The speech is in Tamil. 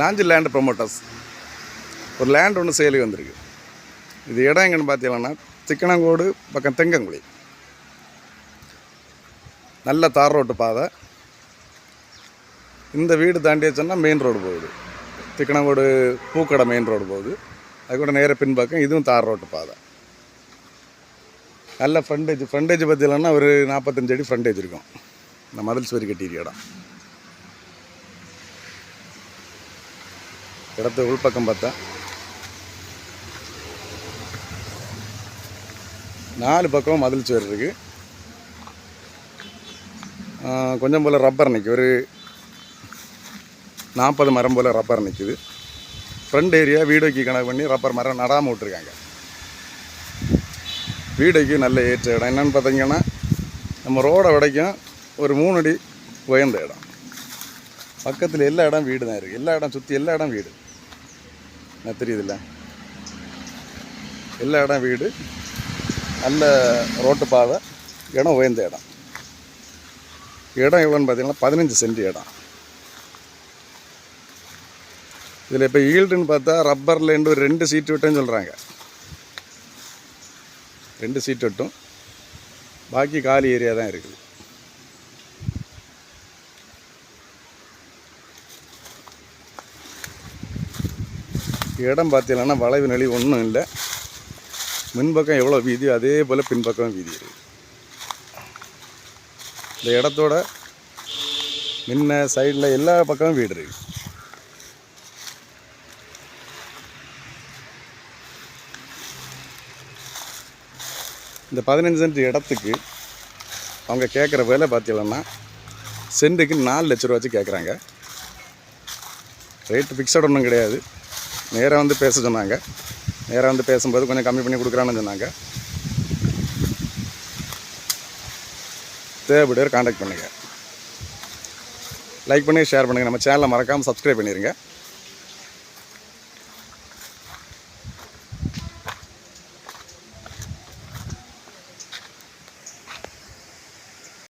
நாஞ்சி லேண்டு ப்ரொமோட்டர்ஸ் ஒரு லேண்ட் ஒன்று செயலி வந்திருக்கு. இது இடம் எங்கன்னு பார்த்தீங்கன்னா திக்கணங்கோடு பக்கம் தெங்கங்குழி. நல்ல தார் ரோட்டு பாதை. இந்த வீடு தாண்டி சொன்னால் மெயின் ரோடு போகுது. திக்கணங்கோடு பூக்கடை மெயின் ரோடு போகுது. அது கூட நேர பின்பக்கம் இதுவும் தார் ரோட்டு பாதை. நல்ல ஃப்ரண்டேஜ் ஃப்ரண்டேஜ் பார்த்தீங்கன்னா ஒரு நாற்பத்தஞ்சு அடி ஃப்ரண்டேஜ் இருக்கும். இந்த மதில் சுவரி கட்டியிருக்க இடம். இடத்து உள்பக்கம் பார்த்தா நாலு பக்கம் மதில் சுவர் இருக்குது கொஞ்சம் போல் ரப்பர் நிற்கும் ஒரு நாற்பது மரம் போல் ரப்பர் நிற்குது ஃப்ரண்ட் ஏரியா வீடுக்கு கணக்கு பண்ணி ரப்பர் மரம் நடாமல் விட்ருக்காங்க வீடுக்கு நல்ல ஏற்ற இடம். என்னென்னு பார்த்தீங்கன்னா நம்ம ரோடை விடைக்கும் ஒரு மூணு அடி உயர்ந்த இடம். பக்கத்தில் எல்லா இடம் வீடு தான் இருக்குது எல்லா இடம் சுற்றி எல்லா இடம் வீடு. தெரியுதுல்ல. எல்லா இடம் வீடு நல்ல ரோட்டு பாதை இடம் உயர்ந்த இடம். இடம் எவ்வளோன்னு பார்த்தீங்கன்னா பதினஞ்சு சென்ட் இடம். இதில் இப்போ ஈல்டுன்னு பார்த்தா ரப்பரில் ஒரு ரெண்டு சீட்டு விட்டேன்னு சொல்கிறாங்க ரெண்டு சீட்டு விட்டும். பாக்கி காலி ஏரியா தான் இருக்குது. இடம் பார்த்தீங்கன்னா வளைவு நெளி ஒன்றும் இல்லை. முன்பக்கம் எவ்வளோ வீதியோ அதே போல் பின்பக்கம் வீதி இருக்குது இந்த இடத்தோட முன்ன சைடில் எல்லா பக்கமும் வீடு இருக்குது இந்த பதினஞ்சு சென்ட் இடத்துக்கு அவங்க கேட்குற விலை பார்த்தீங்கன்னா சென்ட்டுக்கு நாலு லட்ச ரூபாச்சு கேட்குறாங்க ரேட்டு ஃபிக்ஸட் ஒன்றும் கிடையாது. நேராக வந்து பேச சொன்னாங்க. நேராக வந்து பேசும்போது கொஞ்சம் கம்மி பண்ணி கொடுக்குறான்னு சொன்னாங்க. தேவைப்படுற காண்டாக்ட் பண்ணுங்கள் லைக் பண்ணி ஷேர் பண்ணுங்கள் நம்ம சேனலை மறக்காமல் சப்ஸ்கிரைப் பண்ணிடுங்க